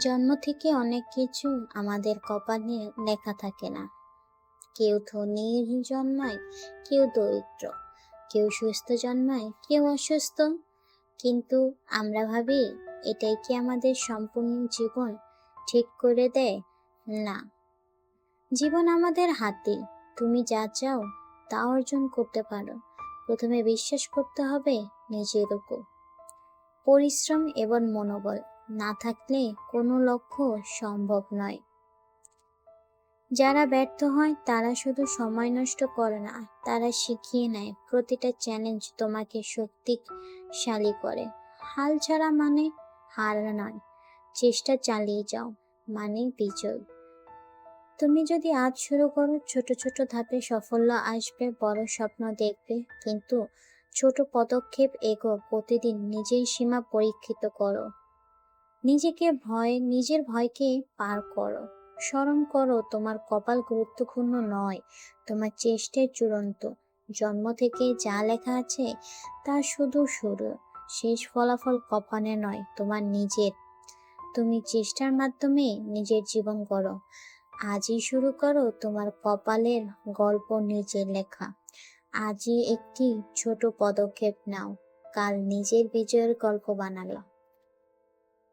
জন্ম থেকে অনেক কিছু আমাদের কপালে লেখা থাকে না। কেউ ধনীর জন্মায়, কেউ দরিদ্র। কেউ সুস্থ জন্মায়, কেউ অসুস্থ। কিন্তু আমরা ভাবি, এটাই কি আমাদের সম্পূর্ণ জীবন ঠিক করে দেয়? না। জীবন আমাদের হাতে। তুমি যা চাও তা অর্জন করতে পারো। প্রথমে বিশ্বাস করতে হবে নিজের উপর। পরিশ্রম এবং মনোবল। না থাকলে কোনো লক্ষ্য সম্ভব নয়। যারা ব্যর্থ হয়, তারা শুধু সময় নষ্ট করে না, তারা শিখিয়ে নেয়, প্রতিটা চ্যালেঞ্জ তোমাকে শক্তিশালী করে। হাল ছাড়া মানে হার নয়, চেষ্টা চালিয়ে যাও মানে বিজয়। তুমি যদি আজ শুরু করো, ছোট ছোট ধাপে সাফল্য আসবে, বড় স্বপ্ন দেখবে, কিন্তু ছোট পদক্ষেপ এগো প্রতিদিন নিজের সীমা পরীক্ষিত করো। নিজেকে ভয়, নিজের ভয়কে পার করো। স্মরণ করো, তোমার কপাল গুরুত্বপূর্ণ নয়, তোমার চেষ্টায় চূড়ান্ত। জন্ম থেকে যা লেখা আছে, তা শুধু শুরু। শেষ ফলাফল কপালে নয়, তোমার নিজের। তুমি চেষ্টার মাধ্যমে নিজের জীবন করো আজই শুরু করো তোমার কপালের গল্প নিজের লেখা। আজই একটি ছোট পদক্ষেপ নাও। কাল নিজের বিজয়ের গল্প বানালো।